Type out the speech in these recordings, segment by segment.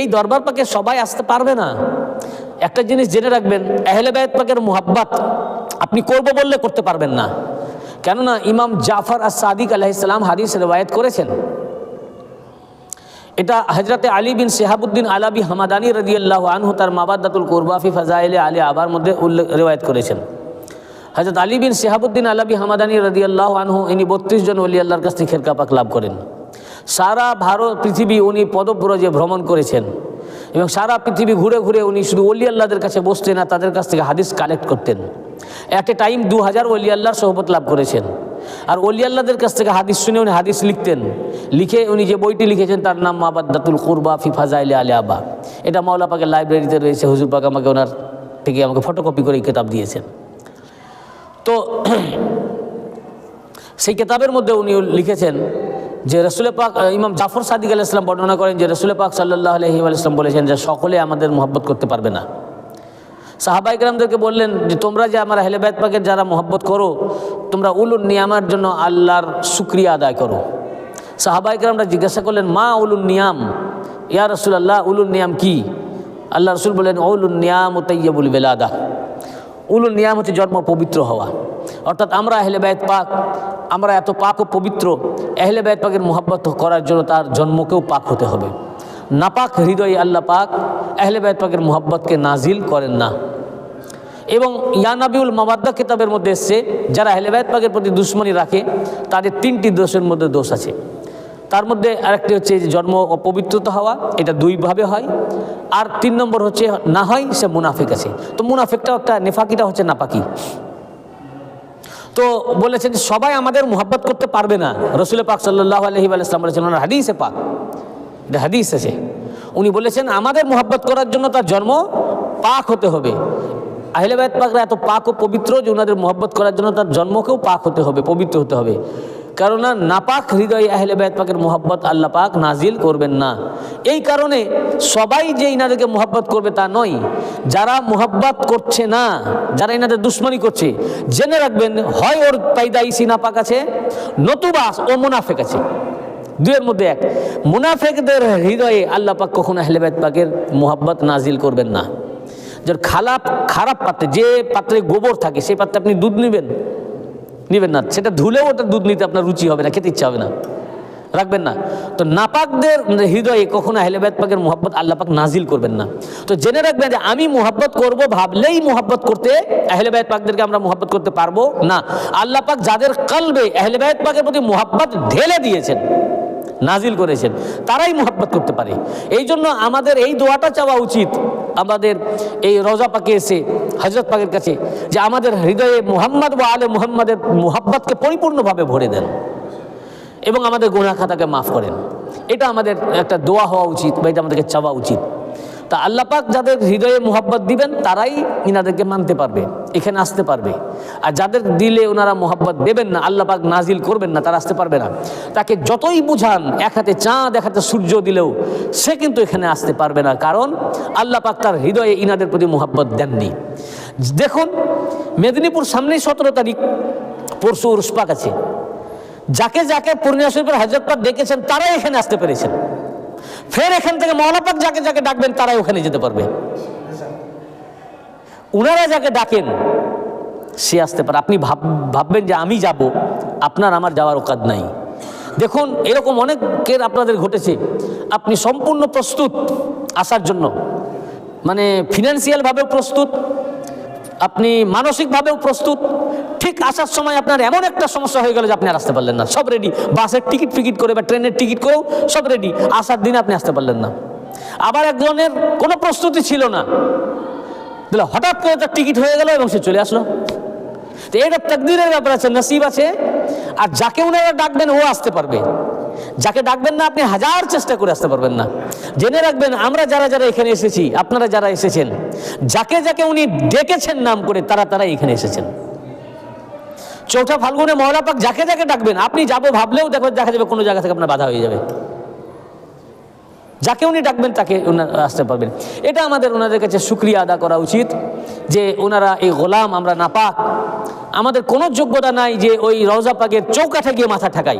এই দরবার পাকে সবাই আসতে পারবে না। একটা জিনিস জেনে রাখবেন, আহলে বায়ত পাকের মোহাব্বাত আপনি করব বললে করতে পারবেন না। কেননা ইমাম জাফর আর সাদিক আলাইসালাম হাদিস রেওয়ায়ত করেছেন। এটা হজরতে আলী বিন শেহাবুদ্দিন আলাবি হামাদানি রদিয়াল্লাহ আনহু তার মাবাদ্দাতুল কোরবাফি ফাজাইলে আলী আবার মধ্যে উল্লেখ, রেওয়ায়ত করেছেন। হজরত আলী বিন শেহাবুদ্দিন আলাবি হামাদানি রদিয়াল্লাহ আনহু ইনি বত্রিশ জন অলি আল্লাহর কাছ থেকে খেরকা পাক লাভ করেন। সারা ভারত, পৃথিবী উনি পদব্রজে ভ্রমণ করেছেন। এবং সারা পৃথিবী ঘুরে ঘুরে উনি শুধু অলি আল্লাহদের কাছে বসতেন আর তাদের কাছ থেকে হাদিস কালেক্ট করতেন। অ্যাট এ টাইম দু হাজার অলি আল্লাহর সহবত লাভ করেছেন। আর অলি আল্লাহদের কাছ থেকে হাদিস শুনে উনি হাদিস লিখতেন। লিখে উনি যে বইটি লিখেছেন তার নাম মাবাদ্দাতুল কুরবা ফি ফাজাইলে আলে আবা। এটা মাওলা লাইব্রেরিতে রয়েছে। হুজুর পাক আমাকে ওনার থেকে আমাকে ফটোকপি করে এই কিতাব দিয়েছেন। তো সেই কেতাবের মধ্যে উনি লিখেছেন যে রসুল পাক ইমাম জাফর সাদিক আল ইসলাম বর্ণনা করেন যে রসুল পাক সাল্লাহ আলহি ইসলাম বলেছেন যে সকলে আমাদের মোহব্বত করতে পারবে না। সাহাবাই গ্রামদেরকে বললেন যে, তোমরা যে আমার হেলেবায়ত পাকের যারা মহব্বত করো, তোমরা উলুন নিয়ামার জন্য আল্লাহর শুক্রিয়া আদায় করো। সাহাবাই গ্রামরা জিজ্ঞাসা করলেন, মা উলুন নিয়াম? ইয়া রসুল আল্লাহ উলুন নিয়াম কি? আল্লাহ রসুল বললেন, উলুন নিয়াম ও তৈয়বুল বেলাদা। উলুল নিয়াম হচ্ছে জন্ম পবিত্র হওয়া। অর্থাৎ আমরা আহলে বায়ত পাক, আমরা এত পাক ও পবিত্র, আহলে বায়ত পাকের মোহাব্বত করার জন্য তার জন্মকেও পাক হতে হবে। নাপাক হৃদয়ে আল্লাহ পাক আহলে বায়ত পাকের মোহাব্বতকে নাজিল করেন না। এবং ইয়ানাবিউল মাবাদ্দা কিতাবের মধ্যে এসছে, যারা আহলে বায়ত পাকের প্রতি দুশ্মনী রাখে, তাদের তিনটি দোষের মধ্যে দোষ আছে। তার মধ্যে আরেকটি হচ্ছে যে জন্ম অপবিত্রতা হওয়া, এটা দুইভাবে হয়। আর তিন নম্বর হচ্ছে না হয় সে মুনাফিক আছে। তো মুনাফিকটাও একটা নেফাকিটা হচ্ছে নাপাকি। তো বলেছেন যে সবাই আমাদের মোহাব্বত করতে পারবে না। রসুল পাক সাল্লাহ আলহি আলাইসলাম বলেছেন, ওনার হাদিসে পাক। এটা হাদিস আছে। উনি বলেছেন, আমাদের মোহাব্বত করার জন্য তার জন্ম পাক হতে হবে। আহলে বায়ত পাকরা এত পাক ও পবিত্র যে ওনাদের মোহাব্বত করার জন্য তার জন্মকেও পাক হতে হবে, পবিত্র হতে হবে। কেননা নাপাক হৃদয় আহলে বায়ত পাকের মোহাব্বত আল্লাহ পাক নাজিল করবেন না। এই কারণে সবাই যে ইনাদেরকে মোহাব্বত করবে তা নয়। যারা মোহাব্বত করছে না, যারা ইনাদের দুশ্মনী করছে, জেনে রাখবেন, হয় ওর পাইদাইসি নাপাক আছে, নতুবা ও মুনাফেক আছে। দুয়ের মধ্যে এক। মুনাফেকদের হৃদয়ে আল্লাহ পাক কখনো আহলে বায়ত পাকের মোহাব্বত নাজিল করবেন না। যার খারাপ খারাপ পাত্রে, যে পাত্রে গোবর থাকে সেই পাত্রে আপনি দুধ নেবেন। নেবেন না। সেটা ধুলেও ওটা দুধ নিতে আপনার রুচি হবে না, খেতে ইচ্ছা হবে না। রাখবেন না। তো নাপাকদের হৃদয়ে কখনো আহলেবাদ পাকের মোহাব্বত আল্লাহ পাক নাজিল করবেন না। তো জেনে রাখবেন যে আমি মোহাব্বত করব ভাবলেই মোহাব্বত করতে আহলেবায়ত পাকদেরকে আমরা মোহাব্বত করতে পারব না। আল্লাহ পাক যাদের কালবে আহলেবায়ত পাকের প্রতি মোহাব্বত ঢেলে দিয়েছেন। নাজিল করেছেন, তারাই মোহাব্বত করতে পারে। এই জন্য আমাদের এই দোয়াটা চাওয়া উচিত আমাদের এই রোজা পাকে এসে হজরত পাকের কাছে, যে আমাদের হৃদয়ে মুহাম্মদ বা আলে মুহাম্মাদের মোহাব্বতকে পরিপূর্ণভাবে ভরে দেন এবং আমাদের গুণা খাতাকে মাফ করেন। এটা আমাদের একটা দোয়া হওয়া উচিত বা এটা আমাদেরকে চাওয়া উচিত। তা আল্লাহ পাক যাদের হৃদয়ে মোহাব্বত দিবেন, তারাই ইনাদেরকে মানতে পারবে, এখানে আসতে পারবে। আর যাদের দিলে ওনারা মোহাব্বত দেবেন না, আল্লাহ পাক নাজিল করবেন না, তারা আসতে পারবে না। তাকে যতই বুঝান, এক হাতে চাঁদ, এক হাতে সূর্য দিলেও সে কিন্তু এখানে আসতে পারবে না। কারণ আল্লাহ পাক তার হৃদয়ে ইনাদের প্রতি মোহাব্বত দেননি। দেখুন, মেদিনীপুর সামনেই সতেরো তারিখ, পরশু উরসপাক আছে। যাকে যাকে পূর্ণিমা শরীফের হাজরত পাক ডেকেছেন, তারাই এখানে আসতে পেরেছেন। ফের এখান থেকে মৌলাপাক যাকে যাকে ডাকবেন, তারাই ওখানে যেতে পারবে। ওনারা যাকে ডাকেন সে আসতে পারে। আপনি ভাব, ভাববেন যে আমি যাব, আপনার আমার যাওয়ার ওকাদ নাই। দেখুন, এরকম অনেকের আপনাদের ঘটেছে। আপনি সম্পূর্ণ প্রস্তুত আসার জন্য। মানে ফিনান্সিয়ালভাবেও প্রস্তুত, আপনি মানসিকভাবেও প্রস্তুত। ঠিক আসার সময় আপনার এমন একটা সমস্যা হয়ে গেল যে আপনি আর আসতে পারলেন না। সব রেডি বাসের টিকিট ফিকিট করে বা ট্রেনের টিকিট করেও সব রেডি আসার দিনে আপনি আসতে পারলেন না। আবার একজনের কোনো প্রস্তুতি ছিল না। হঠাৎ করে তার টিকিট হয়ে গেল এবং সে চলে আসলো। তো এটা তকদিরের ব্যাপার আছে, নসিব আছে। আর যাকে উনারা ডাকবেন, ও আসতে পারবে। যাকে ডাকবেন না, আপনি হাজার চেষ্টা করে আসতে পারবেন না। জেনে রাখবেন, আমরা যারা যারা এখানে এসেছি, আপনারা যারা এসেছেন, যাকে যাকে উনি ডেকেছেন নাম করে, তারা তারা এখানে এসেছেন। চৌঠা ফাল্গুনে মহলা পাক যাকে যাকে ডাকবেন, আপনি যাব ভাবলেও দেখো দেখা যাবে কোনো জায়গা থেকে আপনার বাধা হয়ে যাবে। যাকে উনি ডাকবেন, তাকে আসতে পারবেন। এটা আমাদের ওনাদের কাছে সুক্রিয়া আদা করা উচিত যে ওনারা এই গোলাম, আমরা না পাক আমাদের কোনো যোগ্যতা নাই যে ওই রওজা পাকের চৌকাঠে গিয়ে মাথা ঠাকাই।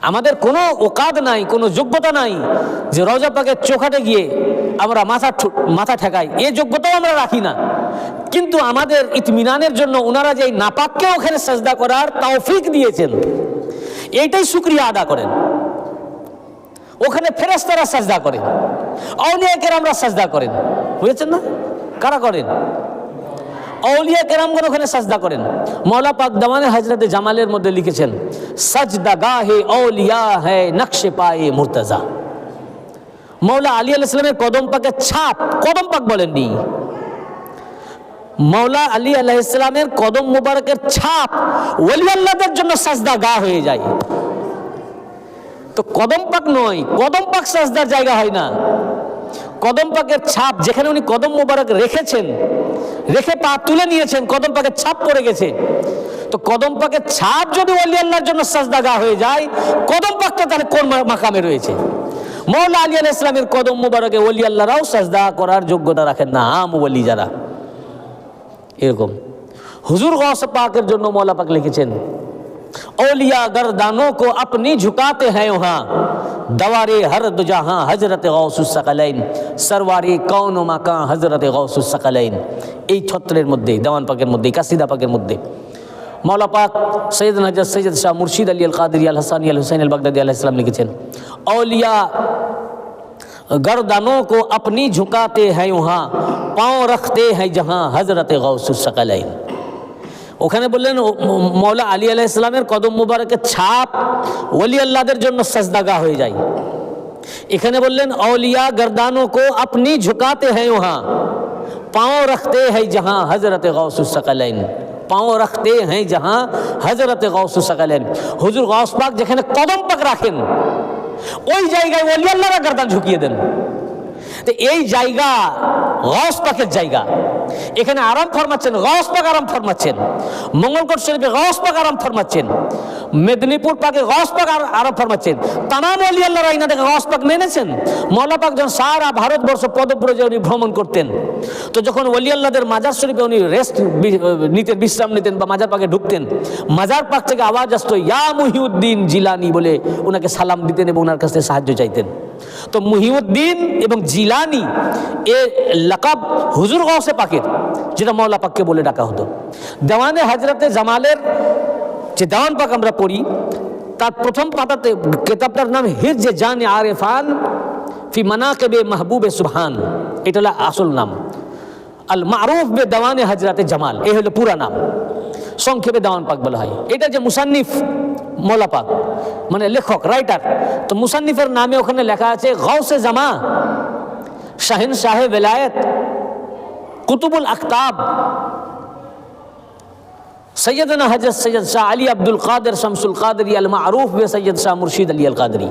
আমাদের কোনো ওকাদ নাই, কোনো যোগ্যতা নাই যে রজা পাকের চোখাটে গিয়ে আমরা মাথা মাথা ঠেকাই। এ যোগ্যতাও আমরা রাখি না। কিন্তু আমাদের ইতমিনানের জন্য ওনারা যে নাপাককে ওখানে সাজদা করার তৌফিক দিয়েছেন, এইটাই শুক্রিয়া আদা করেন। ওখানে ফেরেস্তারা সাজদা করেন অলিয়া আমরা সাজদা করেন। বুঝেছেন না? কারা করেন? অলিয়া কেরামগণ ওখানে সাজদা করেন। মৌলা পাক দামানে হজরত জামালের মধ্যে লিখেছেন, সজদা গাহে অলিয়া হে নকশে পায়ে মুর্তজা। মৌলা আলী আল ইসলামের কদম পাকের ছাপ কদম পাক বলেননি। মৌলা আলী আলাহ ইসলামের কদম মুবারকের ছাপ ওলি আল্লাহদের জন্য সাজদা গা হয়ে যায়। তো কদম পাক নয়, কদম পাক সাজদার জায়গা হয় না। কদম পাকের ছাপ যেখানে উনি কদম মোবারক রেখেছেন, রেখে পা তুলে নিয়েছেন, কদম পাকের ছাপ পড়ে গেছে। তো কদম পাকের ছাপ যদি অলি আল্লাহর জন্য সাজদাগা হয়ে যায়, কদম পাকটা তাহলে কোন মাকামে রয়েছে? মৌলা আলী আল ইসলামের কদম মুবারকে অলি আল্লাহরাও সাজদা করার যোগ্যতা রাখেন না, আম ওলি যারা। এরকম। হুজুর গস পাকের জন্য মৌলা পাক লিখেছেন, ওলিয়া গর্দানো কো আপনি ঝুকাতে হ্যাঁ ওহা दवारे हर दुजहाँ হজরত গৌসুসকলাইন সরওয়ারে কৌন মাকা হজরত গৌসুসকলাইন এই ছত্রের মধ্যে দেওয়ান পাকের মধ্যে কাসিদা পাকের মধ্যে মৌলা পাক সৈয়দ হজরত সৈয়দ শাহ মুর্শিদ আলী আল কাদরি আল হাসানি আল হুসাইন আল বাগদাদি আল্লাহ ইসলাম লিখেছেন অলিয়া गर्दनों को अपनी झुकाते हैं वहाँ, पाँव रखते हैं जहाँ हजरत गौसुসকलाइन ওখানে বললেন মৌলা আলী আলাহ ইসলামের কদম মুবারকের ছাপ ওলি আল্লাহদের জন্য সাজদাগা হয়ে যায়। এখানে বললেন, অলিয়া গর্দানো কো আপনি ঝুকাতে হ্যাঁ ওহা পাও রাখতে হ্যাঁ জাহাঁ হজরত গৌসুসাকালাইন পাঁও রাখতে হ্যাঁ জাহাঁ হজরত গৌসুসাকালাইন হুজুর গৌস পাক যেখানে কদম পাক রাখেন, ওই জায়গায় ওলি আল্লাহরা গর্দান ঝুঁকিয়ে দেন। তো এই জায়গা গস পাকের জায়গা। এখানে আরাম ফরমাচ্ছেন গস পাক আরাম ফরমাচ্ছেন। মঙ্গলকোট শরীফে গস পাক আরাম ফরমাচ্ছেন। মেদিনীপুর পাকে গস পাক আর- আরাম ফরমাচ্ছেন। তামাম অলি আল্লাহ রাইনা থেকে গস পাক মেনেছেন। মৌলা পাক যখন সারা ভারতবর্ষ পদব্রজে উনি ভ্রমণ করতেন, তো যখন ওলি আল্লাহদের মাজার শরীফে উনি রেস্ট নিতেন, বিশ্রাম নিতেন বা মাজার পাকে ঢুকতেন, মাজার পাক থেকে আওয়াজ আসতো, ইয়া মুহিউদ্দিন জিলানি বলে ওনাকে সালাম দিতেন এবং ওনার কাছ থেকে সাহায্য চাইতেন। তো মুহিউদ্দিন এবং জিলানি এ লাকাব হুজুর গৌসে পাকের, যেটা মৌলা পাককে বলে ডাকা হতো। দেওয়ানে হাজরাতে জামালের যে দেওয়ান পাক আমরা পড়ি, তার প্রথম পাতাতে কেতাবটার নাম হিজ জান আরেফান ফি মানাকেবে মাহবুবে সুবহান, এটা হলো আসল নাম। আল মারুফ বে দেওয়ানে হাজরাতে জামাল এই হলো পুরা নাম। সংক্ষেপে দেওয়ান পাক বলা হয়। এটা যে মুসান্নিফ মৌলা পাক মানে লেখক রাইটার তো মুসান্নিফের নামে ওখানে লেখা আছে গৌসে জামা, শাহিন শাহে বেলায়েত কুতুবুল আখতাব, সৈয়দনা হজরত সৈয়দ শাহ আলী আব্দুল কাদের শামসুল কাদরি আল মারুফ বে সৈয়দ শাহ মুর্শিদ আলী আল কাদরি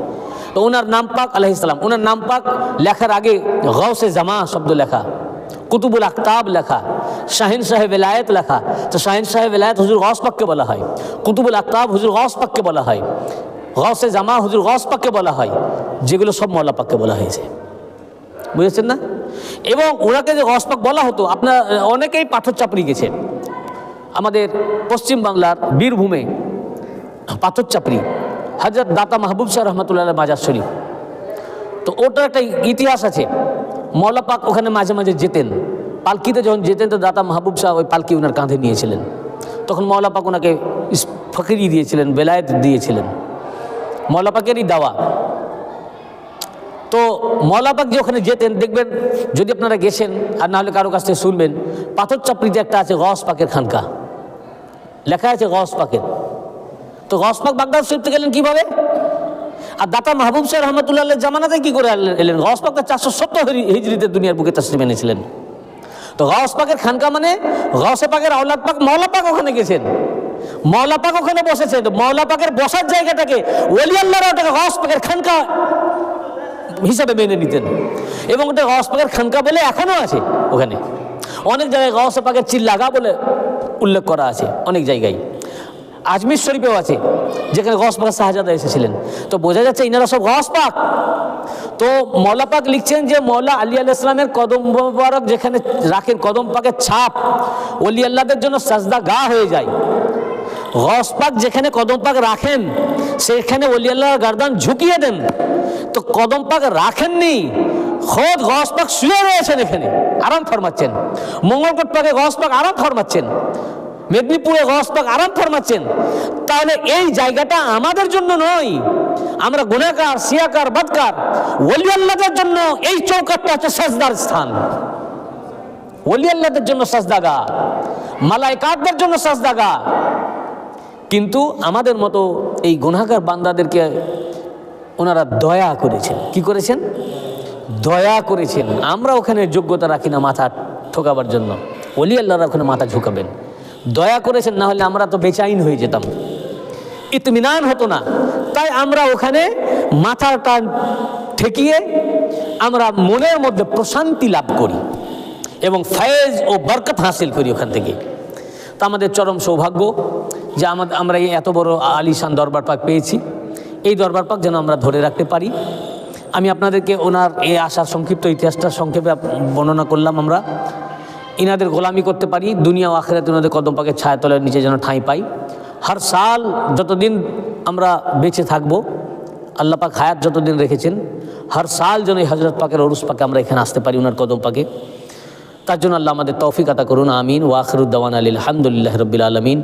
তো ওনার নাম পাক আলহিসাম ওনার নাম পাক লেখার আগে গৌসে জামা শব্দ লেখা। কুতুবুল আখতাব লেখা, শাহিন শাহে বেলায়েত লেখা। তো শাহিন শাহে বেলায়েত হুজুর গৌস পাককে বলা হয়। কুতুবুল আখতাব হুজুর গৌস পাককে বলা হয়। গৌসে জামা হুজুর গৌস পাককে বলা হয়। যেগুলো সব মৌলা পাককে বলা হয়েছে। বুঝেছেন না? এবং ওনাকে যে গৌস পাক বলা হতো, আপনার, অনেকেই পাথর চাপড়ি গেছে। আমাদের পশ্চিম বাংলার বীরভূমে পাথর চাপড়ি হাজরত দাতা মাহবুব শাহ রহমতুল্লাহ মাজার শরীফ। তো ওটার একটা ইতিহাস আছে। মৌলা পাক ওখানে মাঝে মাঝে যেতেন। পালকিতে যখন যেতেন তো দাতা মাহবুব শাহ ওই পালকি ওনার কাঁধে নিয়েছিলেন। তখন মৌলা পাক ওনাকে ফকিরি দিয়েছিলেন, বেলায়েত দিয়েছিলেন। মৌলা পাকেরই দাওয়া। তো মৌলাপাক যে ওখানে যেতেন, দেখবেন যদি আপনারা গেছেন আর না হলে কারও কাছ থেকে শুনবেন, পাথর চাপড়িতে একটা আছে গস পাকের খানকা। লেখা আছে গস পাকের। তো গস পাক বাগদাদ শরীফতে গেলেন কীভাবে? আর দাতা মাহবুব শাহ রহমতুল্লাহ জামানাতে কি করে এলেন- গস পাক চারশো সত্তর হিজড়িতে দুনিয়ার বুকে তসলিম এনেছিলেন। তো গস পাকের খানকা মানে গসে পাকের আওলাদ পাক মৌলা পাক ওখানে গেছেন। মৌলা পাক ওখানে বসেছেন। মৌলা পাকের বসার জায়গাটাকে ওলি আল্লাহরা ওটাকে গস পাকের খানকা হিসাবে মেনে নিতেন। এবং ওটা গস পাকের খানকা বলে এখনও আছে ওখানে। অনেক জায়গায় গস পাকের চিল্লাগা বলে উল্লেখ করা আছে, অনেক জায়গায়। আজমির শরীফেও আছে, যেখানে গস পাকের শাহজাদা এসেছিলেন। তো বোঝা যাচ্ছে ইনারা সব গস পাক। তো মৌলা পাক লিখছেন যে মৌলা আলী আল ইসলামের কদম মোবারক যেখানে রাখেন, কদম পাকের ছাপ অলি আল্লাহদের জন্য সাজদা গা হয়ে যায়। গস পাক যেখানে কদম পাক রাখেন, সেখানে অলি আল্লাহর গার্দান ঝুঁকিয়ে দেন। তো কদম পাক রাখেননি, খোদ গস পাক শুয়ে রয়েছেন এখানে, আরাম ফরমাচ্ছেন। মঙ্গলকোট পাকে গস পাক আরাম ফরমাচ্ছেন। মেদিনীপুরে গস পাক আরাম ফরমাচ্ছেন। তাহলে এই জায়গাটা আমাদের জন্য নয়। আমরা গুণাকার সিয়াকার বদকার ওলি আল্লাহদের জন্য এই চৌকাটটা হচ্ছে সাজদার স্থান। ওলি আল্লাহদের জন্য সাজদাগা, মালাইকাতদের জন্য সাজদাগা। কিন্তু আমাদের মতো এই গুনাহগার বান্দাদেরকে ওনারা দয়া করেছেন। কি করেছেন? দয়া করেছেন। আমরা ওখানে যোগ্যতা রাখি না মাথা ঠোকাবার জন্য। ওলি আল্লাহরা ওখানে মাথা ঝুঁকাবেন। দয়া করেছেন, না হলে আমরা তো বেচাইন হয়ে যেতাম। ইতমিনান হতো না। তাই আমরা ওখানে মাথাটা ঠেকিয়ে আমরা মনের মধ্যে প্রশান্তি লাভ করি এবং ফায়েজ ও বরকত হাসিল করি ওখান থেকে। তা আমাদের চরম সৌভাগ্য যে আমাদের, আমরা এই এত বড় আলিশান দরবার পাক পেয়েছি। এই দরবার পাক যেন আমরা ধরে রাখতে পারি। আমি আপনাদেরকে ওনার এই আশার সংক্ষিপ্ত ইতিহাসটা সংক্ষেপে বর্ণনা করলাম আমরা। ইনাদের গোলামি করতে পারি, দুনিয়া ও আখেরাতে ওনাদের কদম পাকে ছায়াতলের নিচে যেন ঠাঁই পাই। হার সাল যতদিন আমরা বেঁচে থাকব, আল্লাহ পাক হায়াত যতদিন রেখেছেন, হার সাল যেন এই হজরত পাকের অরুস পাকে আমরা এখানে আসতে পারি ওনার কদম পাকে। তার জন্য আল্লাহ আমাদের তৌফিক আতা করুন, আমিন। ওয়াখরুদ্দাওয়ান আলী আলহামদুলিল্লাহ রবিল আলমিন।